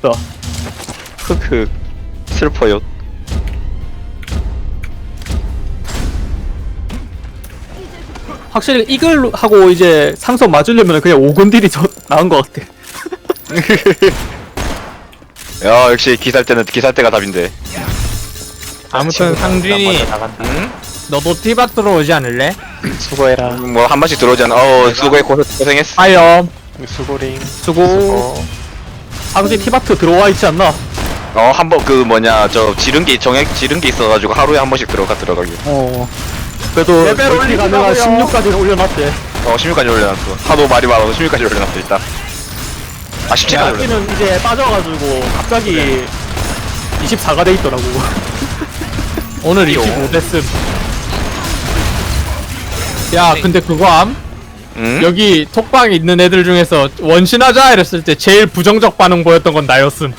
없다. 흑흑 슬퍼요 확실히 이걸 하고 이제 상성 맞으려면 그냥 오건딜이 더 나은 것 같아. 야 역시 기살 때는 기살 때가 답인데 아무튼 상준이 응? 너도 티박 들어오지 않을래? 수고해라. 뭐 한 번씩 들어오지 않아 어 수고해 고생, 고생했어 파이엄 수고링. 수고. 상지 티바트 들어와 있지 않나? 어 한 번 그 뭐냐 저 지른 게 정액 지른 게 있어가지고 하루에 한 번씩 들어가 들어가기 어. 그래도 레벨 멀티 가능한 올리기라고요. 16까지 올려놨대. 어 16까지 올려놨어 하도 말이 많아서 16까지 올려놨어 일단 아 17까지 올려 야기는 이제 빠져가지고 갑자기 24가 돼 있더라고. 오늘 25대씀 야 근데 그거 암? 응? 여기 톡방에 있는 애들 중에서 원신하자 이랬을 때 제일 부정적 반응 보였던 건 나였음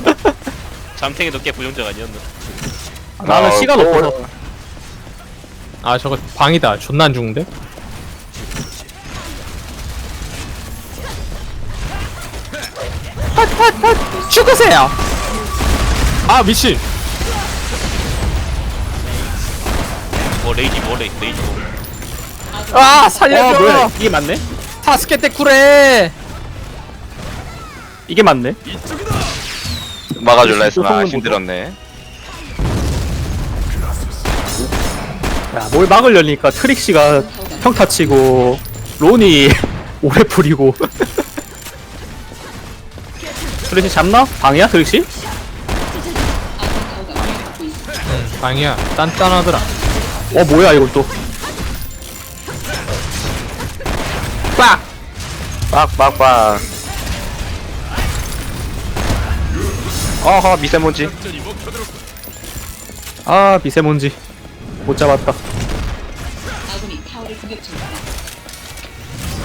잠탱이도 꽤 부정적 아니었나? 나는 어, 시간 뭐- 없어서. 아 저거 방이다 존나 안 죽는데? 핫핫핫 죽으세요 아 미친 뭐 레이지 뭐 레이 레이지 뭐. 아 어, 살려줘 뭐야. 이게 맞네? 타스케 테 쿠레 이게 맞네? 막아줄라 했으나 힘들었네 야, 뭘 막으려니까 트릭시가 평타 치고, 론이 오래 풀이고. 트릭시 잡나? 방이야, 트릭시? 방이야 단단하더라 어, 뭐야, 이건 또. 빡빡빡 어허 미세먼지 아, 미세먼지. 못 잡았다.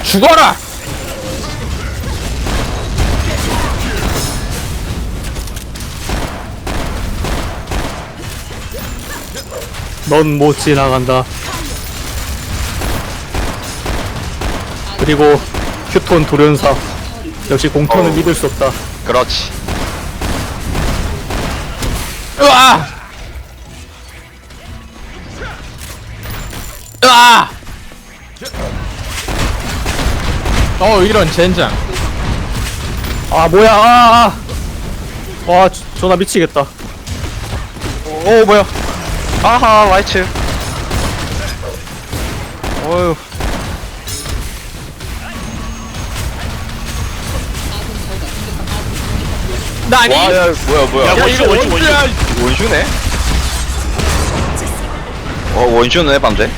죽어라! 넌 못 지나간다. 그리고 휴톤 도련사. 역시 공톤은 어우. 믿을 수 없다. 그렇지 으아! 으아! 어 이런 젠장 아, 뭐야, 아, 아. 와, 저- 전화 미치겠다. 오 뭐야 아하 와이츠 어휴 나니? 와 야 뭐야 뭐야 야, 원슈, 이거 원슈, 원슈. 원슈네? 어 원슈네 반대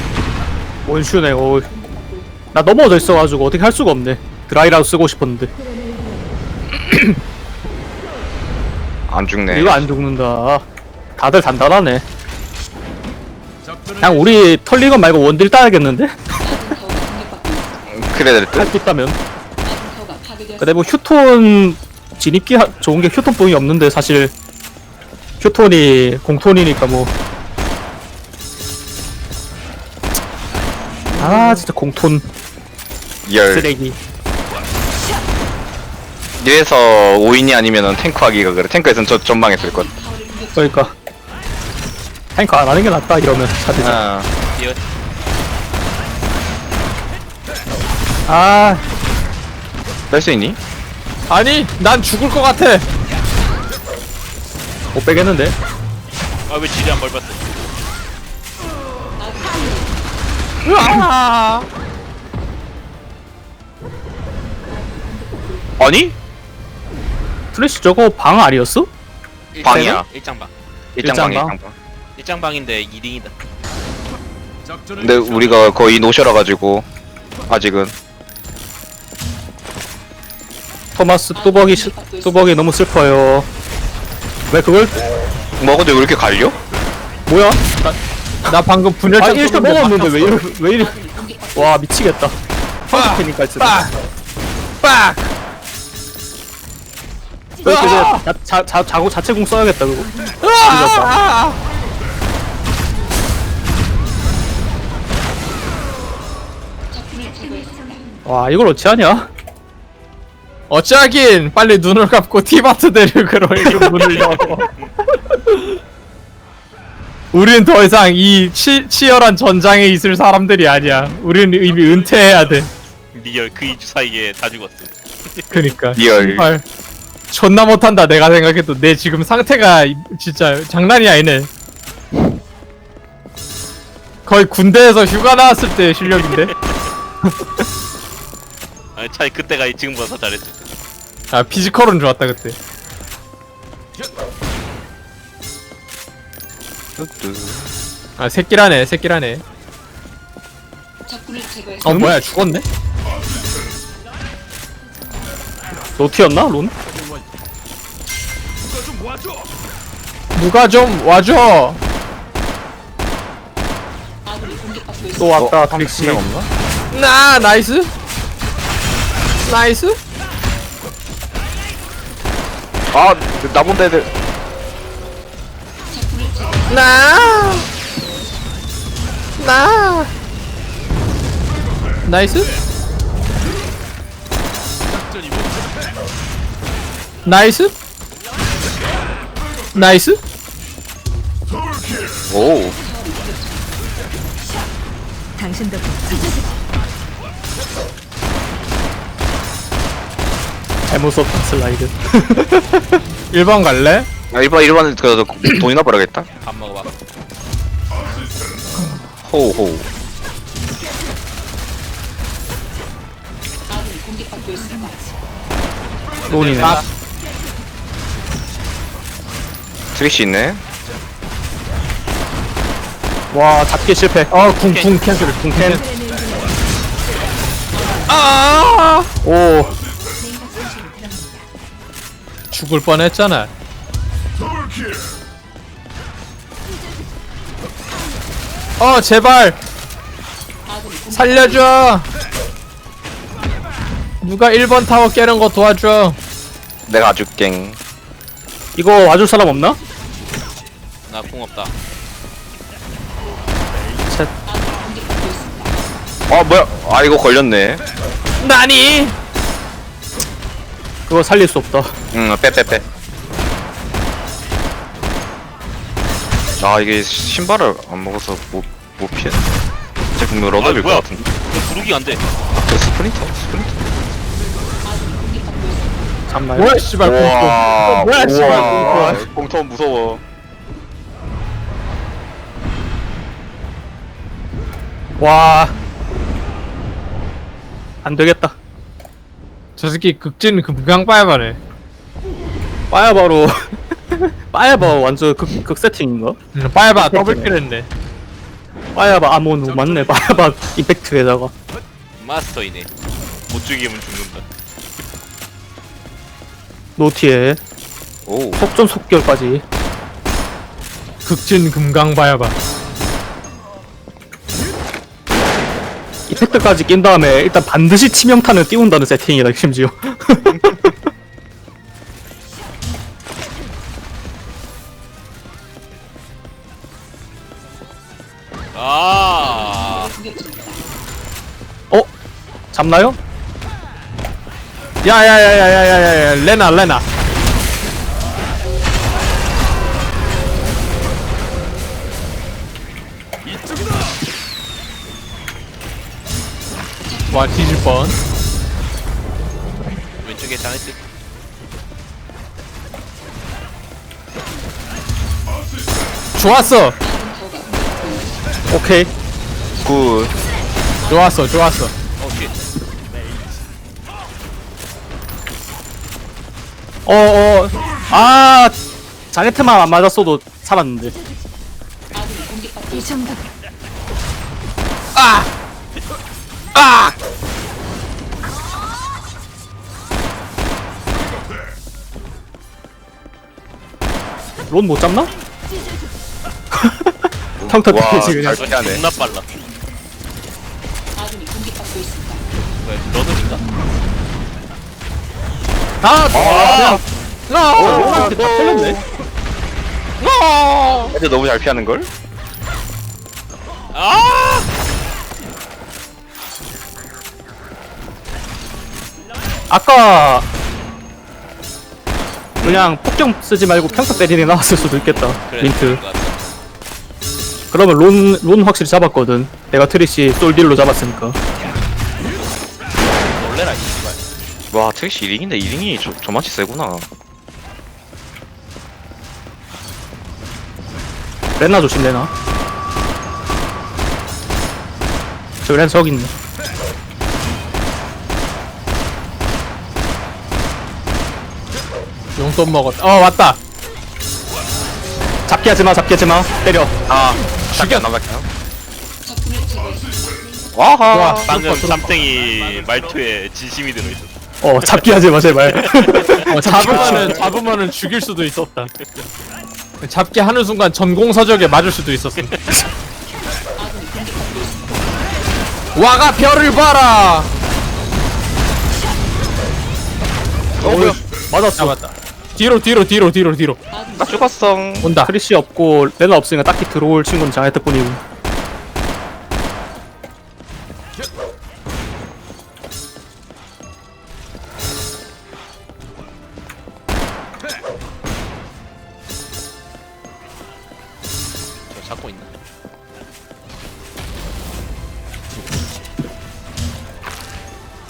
원슈네, 어. 나 넘어져 있어가지고 어떻게 할 수가 없네. 드라이라도 쓰고 싶었는데. 안 죽네 이거 안 죽는다. 다들 단단하네. 그냥 우리 털리건 말고 원딜 따야겠는데? 그래 될 듯 할수 있다면. 근데 뭐 휴톤 진입기 하- 좋은 게 휴톤뿐이 없는데 사실 휴톤이 공톤이니까 뭐. 아 진짜 공톤 열 쓰레기. 이래서 5인이 아니면은 탱크 하기가 그래 탱크에선 저 전망했을 것 그러니까 탱커 안 하는 게 낫다 이러면 차대지. 아, 아 뺄수 있니? 아니 난 죽을 것 같아 못 빼겠는데. 아왜 지리 안 밟았어? 으아! 아니? 플래시 저거 방 아니었어? 방이야. 일장방. 일장방이 일장방? 일장방 일장방인데 2등이다. 근데 우리가 거의 노셔라 가지고 아직은 토마스 뚜벅이 시- 뚜벅이 너무 슬퍼요. 왜 그걸 뭐 근데 왜 이렇게 갈려? 뭐야? 나 방금 아 분열장 1초 쏘는데 먹었는데 왜. 이래 왜 이래? 와 미치겠다. 진짜. 빡! 빡! 왜 이렇게 으아! 자, 자, 자, 자고 자체 공 써야겠다 그거. 와 이걸 어찌 하냐? 어찌하긴 빨리 눈을 감고 티바트 이거 문을 열어. 우린 더 이상 이 치, 치열한 전장에 있을 사람들이 아니야. 우린 이미 은퇴해야 돼. 리얼 그 2주 사이에 다 죽었어. 그니까. 리얼. 씨발. 존나 못한다 내가 생각해도 내 지금 상태가 이- 진짜 장난이 아니네. 거의 군대에서 휴가 나왔을 때 실력인데. 아니 차라리 그때가 지금보다 더 잘했지. 아 피지컬은 좋았다 그때. 아 새끼라네 새끼라네. 적군을 제거해서 어 뭐야 죽었네? 노티였나 론? 누가 좀 와줘. 아군이 공격받고 있습니다. 또 왔다 택시 없나? 나 나이스. 나이스. 아 나본데 애들. 나. 나. 나이스. 나이스. 나이스. 오. 당신도 잘못 썼다 슬라이드 1번 갈래? 아 일반 일반 그 돈이나 벌어야겠다. 밥 먹어봐. 호호. 론이네 아. 트위치 있네. 와 잡기 실패 어궁궁 캔슬 궁 캔. 아. 오 죽을 뻔했잖아. 어 제발 살려줘. 누가 1번 타워 깨는 거 도와줘. 내가 아주 갱. 이거 와줄 사람 없나? 나 공 없다. 아 뭐야? 아 이거 걸렸네. 나니? 그거 살릴 수 없다 응, 빼, 빼, 빼. 아, 이게 신발을 안 먹어서 못, 못 피해. 제 분명 러더일 것 뭐야? 같은데. 이거 부르기 안 돼. 저 스프린터? 스프린터? 아군이 공격받고 있습니다. 잡나요? 뭐야 씨발 공포. 뭐야 씨발 공포. 공터 무서워. 와 안 되겠다 저 새끼 극진 금강 빠야바네. 빠야 바로 빠야 바 완전 극, 극 세팅인가? 빠야바 더블킬 했네. 빠야 바 아몬 맞네 빠야 바 임팩트에다가 마스터이네. 못 죽이면 죽는다. 노티에 오. 속전 속결까지 극진 금강 빠야바. 이펙트까지 낀 다음에 일단 반드시 치명타는 띄운다는 세팅이다 심지어 아. 어? 잡나요? 야야야야야야야 레나 레나. 와 뒤질 뻔. 왼쪽에 장애트. 좋았어. 오케이 굿. 좋았어 좋았어. 어 쉣. 어어 아 자네트만 안 맞았어도 살았는데 있습니다. 아! 아! 론 못 잡나? 텅텅 와, 튀지 그냥 잘 피하네. 존나 빨라. 왜 러드인가? 아! 아, 너! 어, 다 틀렸네 너! 애들 너무 잘 피하는 걸? 아! 아까 그냥 폭경 쓰지 말고 평타 때리는 게 나왔을 수도 있겠다. 그래 민트. 것. 그러면 론, 론 확실히 잡았거든. 내가 트리시 솔딜로 잡았으니까. 놀래라 이 씨발. 와 트릭시 1링인데 2링이 저, 저만치 세구나. 레나 조심 레나 저 레나 저기 있네 용돈 먹었다. 어 왔다. 잡기 하지마 잡기 하지마. 때려. 아 죽여. 제거했습니다. 와하. 와 방금 잠땡이 말투에 진심이 들어있었어 어 잡기 하지마 제발. 어, 잡으면은 잡으면은 죽일 수도 있었다. 잡기 하는 순간 전공서적에 맞을 수도 있었어. 와가 별을 봐라. 어 뭐야? 맞았어. 잡았다 뒤로 뒤로 뒤로 뒤로 뒤로. 나 죽었어. 온다. 트리시 없고 레나 없으니까 딱히 들어올 친구는 장했을 뿐이고. 저 잡고 있나?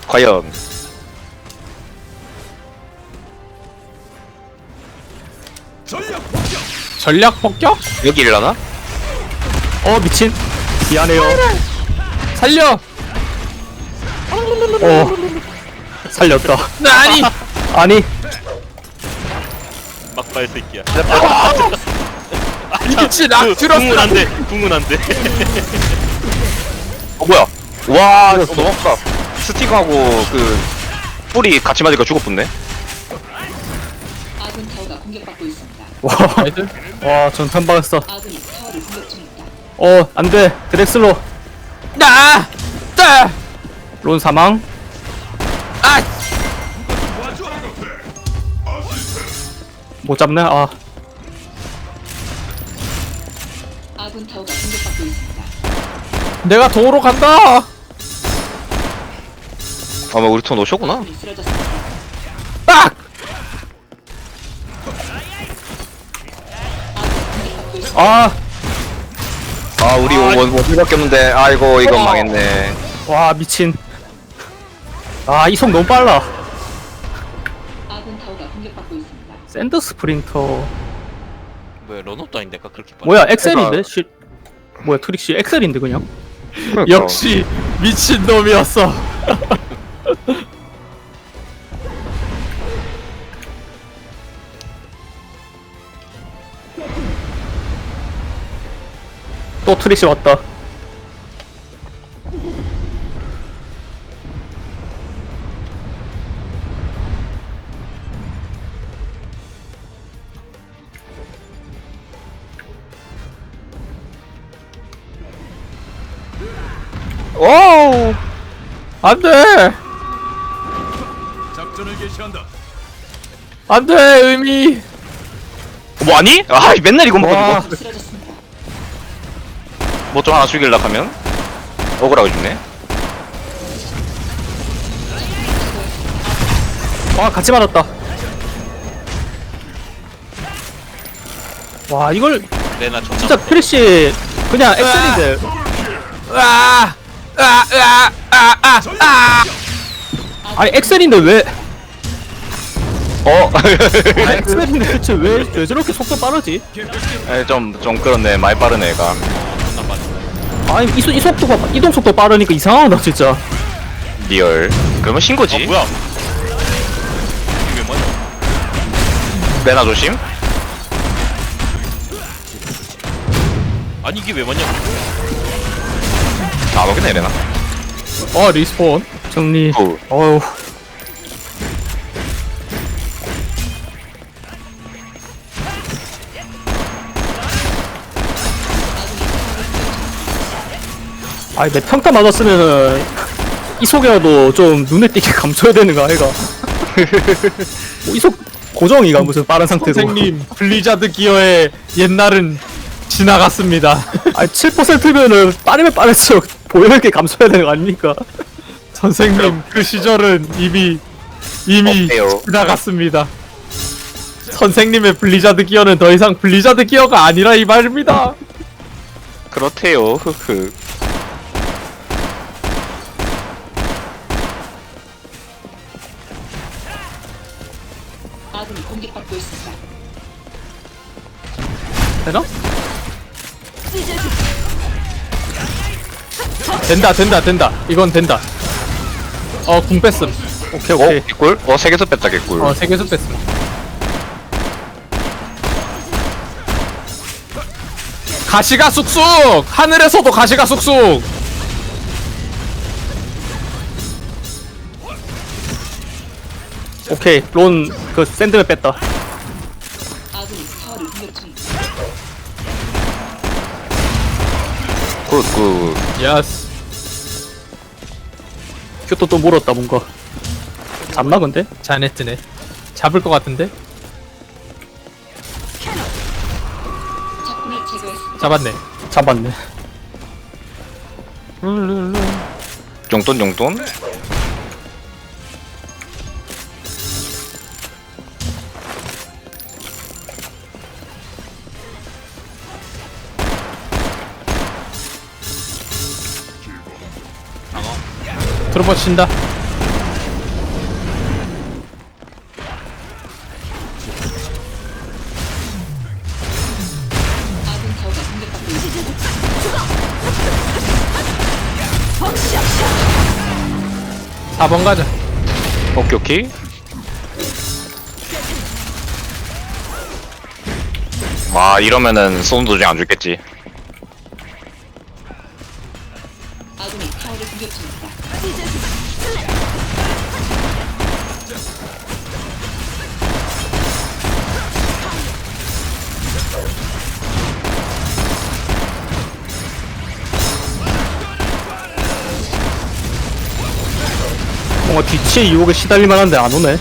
과연 전략 폭격? 여기 일라나? 어 미친. 미안해요. 살려! 어. 살렸다. 나 아니! 아니. 막발 새끼야. 이 미친 악 궁은 줄었어. 안돼 궁은 안 돼 어 뭐야? 와 너무 아프다. 스틱하고 그 뿌리 같이 맞으니까 죽었겠네 아군 타워가 공격받고 있습니다. 애들 와와 전탄 박았어 아군이 타워를 공격 중입니다. 어 안 돼 드렉슬로 나! 따! 론 사망 아! 못 잡네 아 아군 타워가 공격받고 있습니다. 내가 도우러 간다 아마 우리 톤 오셨구나 아군이 쓰러졌습니다. 아, 아 우리 원, 원밖에 없는데. 아이고 이건 망했네. 와 미친. 아 이속 너무 빨라. 아군 타워가 공격받고 있습니다. 샌드 스프린터. 뭐야 런업도 아닌데 아까 그렇게 빨라. 뭐야 엑셀인데? 시... 뭐야 트릭시 엑셀인데 그냥? 역시 미친놈이었어 또 트릭시 왔다 오 안돼 안돼 의미 뭐하니? 아 맨날 이거 먹고 와. 죽어 쓰러졌습니다. 뭐 좀 하나 죽일라 하면? 억울하게 죽네. 와 같이 맞았다. 와 이걸 레나 존나 진짜. 트릭시 그냥 엑셀인데. 으아! 으아! 으아! 으아! 으아! 아니 엑셀인데 왜? 어? 아니, 엑셀인데 대체 왜, 왜 저렇게 속도 빠르지? 좀, 좀 그렇네. 말 빠른 애가 아니 이, 속- 이 속도가 이동 속도 빠르니까 이상하다 진짜. 리얼. 그러면 신고지. 아 뭐야? 이게 뭐야 레나 조심. 아니 이게 왜 맞냐 안 오겠네 레나. 어 리스폰. 정리. 굿. 어우 아니 내 평타 맞았으면은 이 속이라도 좀 눈에 띄게 감춰야 되는 거 아이가 뭐 이속 고정이가 무슨 빠른 상태로 선생님 블리자드 기어의 옛날은 지나갔습니다 아니 7%면은 빠르면 빠를수록 보여있게 감춰야 되는 거 아닙니까 선생님 그 시절은 이미 이미 없대요. 지나갔습니다 선생님의 블리자드 기어는 더 이상 블리자드 기어가 아니라 이 말입니다. 그렇대요. 흐흐. 되나? 된다 된다 된다. 이건 된다. 어 궁 뺐음. 오케이 어 오케이 개꿀? 어 세계수 뺐다 개꿀. 어 세계수 뺐음. 가시가 쑥쑥 하늘에서도 가시가 쑥쑥. 오케이 론 그 샌드맨 뺐다 굿굿. 야스. 큐또 또 물었다 뭔가 잡나 근데? 자네트네. 잡을 것 같은데? 제거했습니다. 잡았네. 잡았네 용돈 용돈? 트로버 친다. 있습니다. 4번 가자. 오케이 오케이. 와 이러면은 소음 도중 안 죽겠지. 뭔가 뒤치의 유혹에 시달릴만 한데 안 오네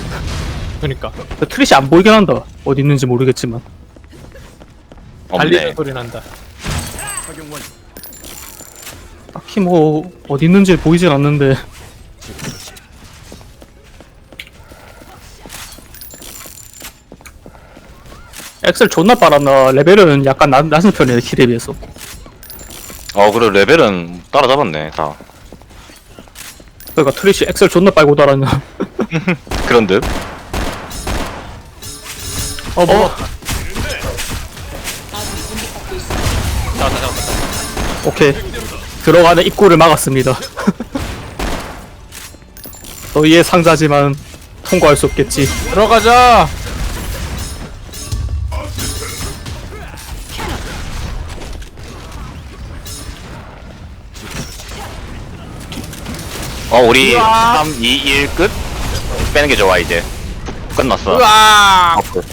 그니까. 트릿이 안 보이긴 한다 어디 있는지 모르겠지만 달리는 없네. 소리 난다. 딱히 뭐 어디 있는지 보이진 않는데 엑셀 존나 빨았나 레벨은 약간 낮, 낮은 편이야 킬에 비해서 어 그래 레벨은 따라잡았네 다. 그러니까 트릿이 엑셀 존나 빨고 달았냐 그런 듯. 어 뭐. 잡았다. 오케이 들어가는 입구를 막았습니다 너희의 상자지만 통과할 수 없겠지 들어가자. 어 우리 3, 2, 1 끝? 빼는 게 좋아 이제. 끝났어. 으아. 어, 끝.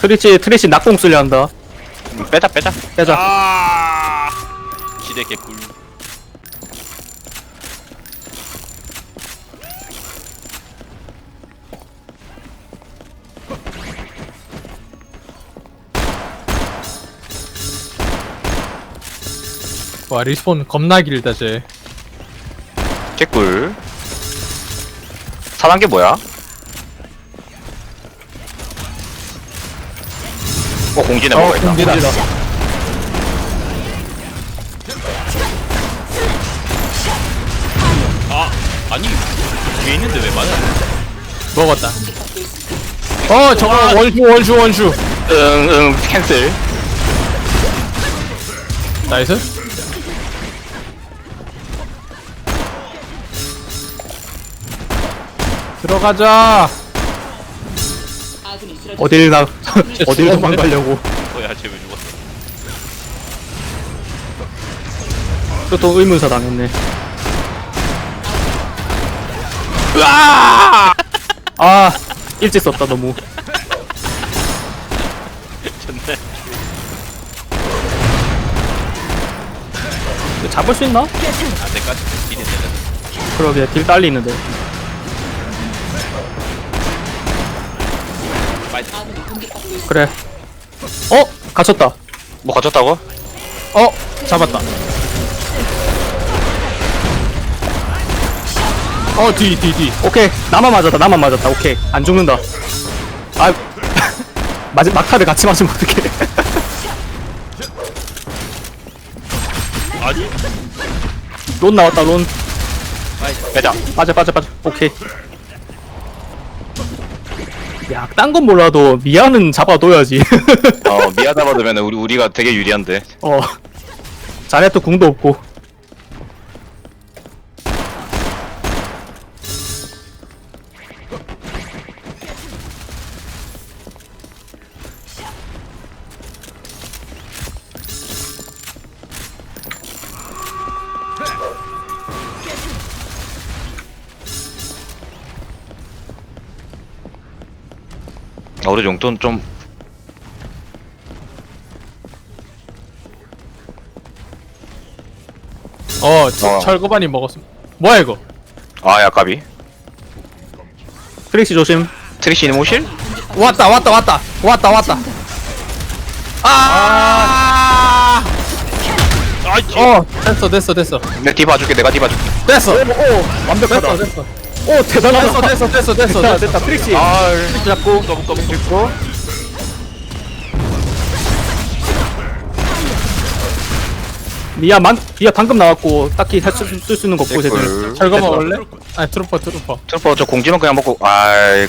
트릿이 트릿이 낙공 쓰려 한다 빼자 빼자. 빼자 아 시대 개꿀. 와 리스폰 겁나 길다 쟤. 개꿀. 4단계 뭐야? 어 공진에 어 뭐가 있다. 공지다 아 아니 뒤에 있는데 왜 맞아? 먹었다. 어 저거 원슈 원슈 원슈. 응응 캔슬. 나이스. 들어가자. 어딜 나 어딜 도망가려고 뭐야 쟤왜 죽었어? 또, 또 의문사 당했네 으아! 아 일찍 썼다 너무. 이거 잡을 수 있나? 안돼까지 기대되는. 그러게 딜 딸리는데 그래. 어? 갇혔다. 뭐 거쳤다고? 어? 잡았다. 어 뒤 뒤 뒤. 오케이. 나만 맞았다 나만 맞았다. 오케이. 안 죽는다. 아 맞 막타를 같이 맞으면 어떡해. 아니 론 나왔다 론. 빼자. 빠져 빠져 빠져. 오케이 야 딴 건 몰라도 미아는 잡아둬야지. 어 미아 잡아두면 우리, 우리가 되게 유리한데. 어. 자네 또 궁도 없고 아, 우리 용돈 좀 어, 저- 어. 철거반이 먹었음. 뭐야 이거? 아야 까비 트릭시 조심 트리시님 오실? 왔다 왔다 왔다 왔다 왔다. 아. 아이 어 됐어 됐어 됐어 내가 뒤 봐줄게 내가 뒤 봐줄게 됐어 오 완벽하다 됐어 됐어 오 대단하다 됐어 됐어 됐어 됐어 됐다 됐어. 됐다 트릭시 아 트릭시 잡고 검 검. 잡고 미아 만 미아 방금 나왔고 딱히 쓸수 있는 거 없고 쟤들. 철거 됐어. 먹을래? 아니 트루퍼 트루퍼. 트루퍼 저 공지만 그냥 먹고 아이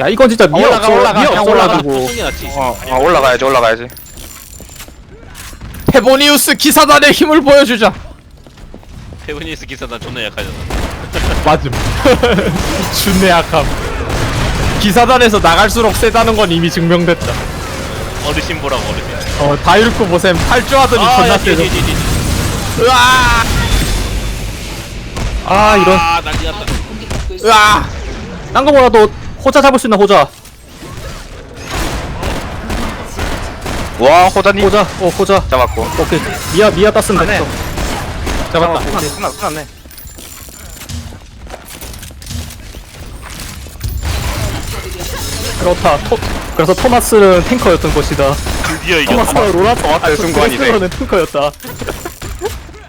야 이건 진짜 미아 올라가, 없어 올라가, 미아 그냥 없어가지고 났지. 어, 어 올라가야지 올라가야지 페보니우스 기사단의 힘을 보여주자. 페브니스 기사단 존나 약하잖아. 맞음. 준내 약함. 기사단에서 나갈수록 세다는 건 이미 증명됐다. 어르신 보라고 어르신. 어 다이루크 보셈 탈주하더니 존나 야, 세져. 뒤에, 뒤에, 뒤에, 뒤에. 으아 아 이런 아 난리 났다. 공격받고. 으아. 딴 거 보다도 호자 잡을 수 있나 호자 와 호자님 호자 어 호자 잡았고 오케이 미아 미아 땄으면 됐어 잡았다. 끝났 끝났네 그렇다 토, 그래서 토마스는 탱커였던 것이다 드디어 이겼다. 토마스와 로라 정확한 순간이네. 트릭스로는 탱커였다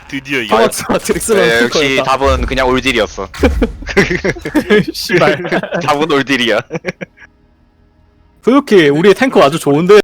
드디어 이겼다. 토마스와 트릭스로는 네, 역시 탱커였다 답은 그냥 올딜이었어 씨발. 답은 올딜이야 그렇게 우리의 탱커 아주 좋은데